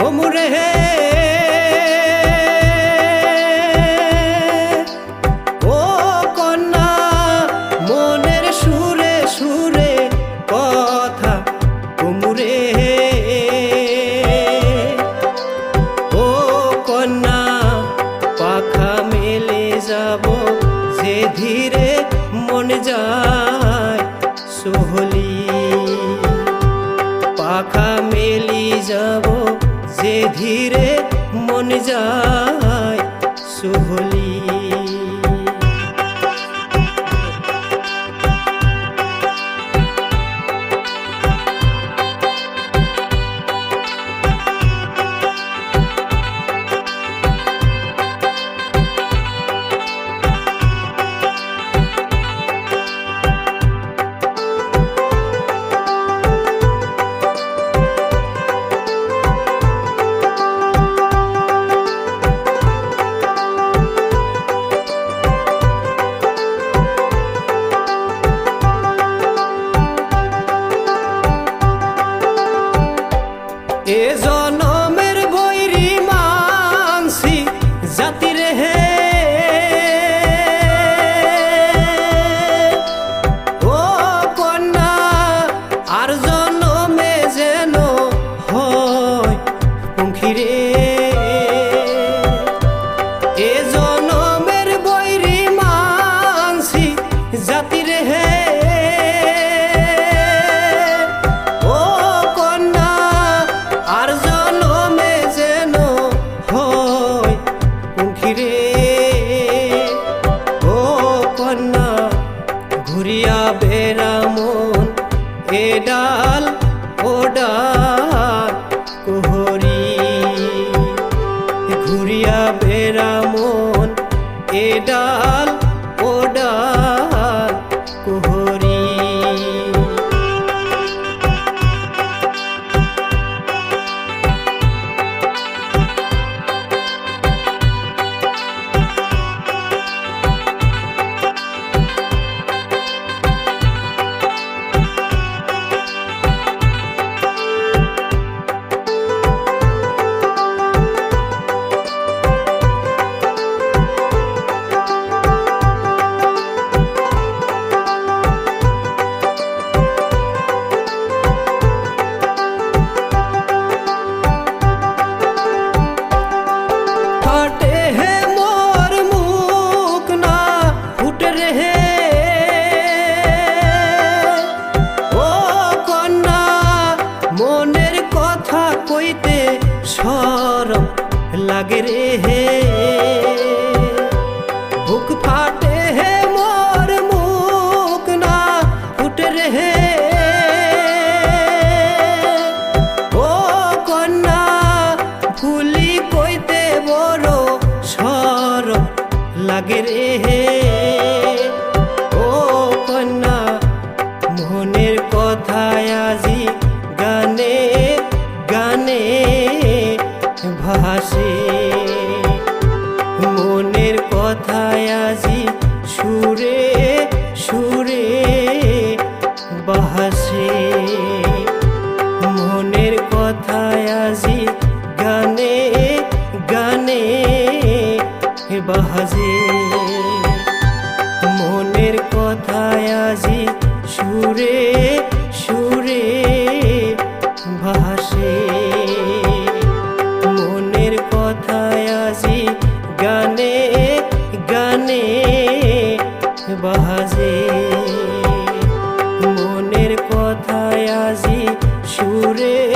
হমুরে হে মনের সুরে সুরে কথা কুমুরে হে ও কন্যা যাব যে ধীরে মন যায় সোহলি। পাখা মেলি যাব যে ধীরে মন যায় সোহলি। এ ডাল ও ডাল কোহরি। ঘুরিয়া বেড়ামন এ ডাল লাগে রে আজি সুরে সুরে বাহাসে। মনের কথায় আজি গানে গানে বাহাজে মনের কথায় আজি সুরে আজি সুরে সুরে